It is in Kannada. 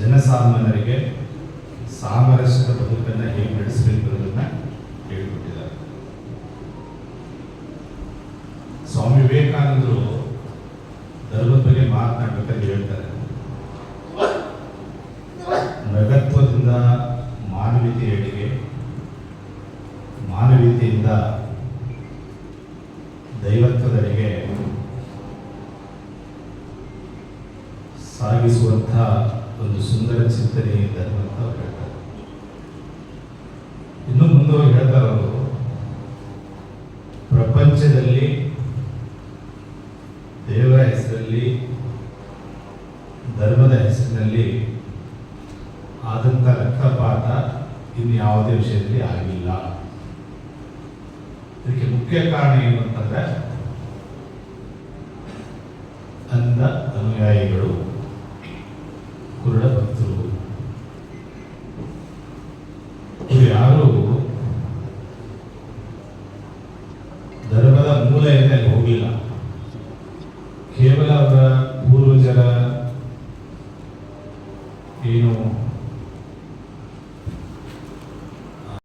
ಜನಸಾಮಾನ್ಯರಿಗೆ ಸಾಮರಸ್ಯದ ಬದುಕನ್ನು ಹೇಗೆ ನಡೆಸಬೇಕು ಅನ್ನೋದನ್ನ ಹೇಳಿಕೊಟ್ಟಿದ್ದಾರೆ. ಸ್ವಾಮಿ ವಿವೇಕಾನಂದರು ಧರ್ಮದ ಬಗ್ಗೆ ಮಾತನಾಡಬೇಕಂತ ಹೇಳ್ತಾರೆ. ನಗತ್ವದಿಂದ ಮಾನವೀಯತೆಯೆಡೆಗೆ ಮಾನವೀಯತೆಯಿಂದ ದೈವತ್ವದೆಡೆಗೆ ಸಾಗಿಸುವಂಥ ಒಂದು ಸುಂದರ ಚಿಂತನೆ ಧರ್ಮ ಅಂತ ಹೇಳ್ತಾರೆ. ಇನ್ನು ಮುಂದೆ ಹೇಳ್ತಾರೆ ಅವರು ಪ್ರಪಂಚದಲ್ಲಿ ದೇವರ ಹೆಸರಲ್ಲಿ, ಧರ್ಮದ ಹೆಸರಿನಲ್ಲಿ ಆದಂಥ ರಕ್ತಪಾತ ಇನ್ನು ಯಾವುದೇ ವಿಷಯದಲ್ಲಿ ಆಗಿಲ್ಲ. ಇದಕ್ಕೆ ಮುಖ್ಯ ಕಾರಣ ಏನು ಅಂತಂದ್ರೆ ಅಂದ ಅನುಯಾಯಿಗಳು ಕುರುಡ ಭಕ್ತರು ಇವರು ಯಾರು? ಧರ್ಮದ ಮೂಲ ಎನ್ನಲ್ಲಿ ಹೋಗಿಲ್ಲ. ಕೇವಲ ಅವರ ಪೂರ್ವಜರ ಏನು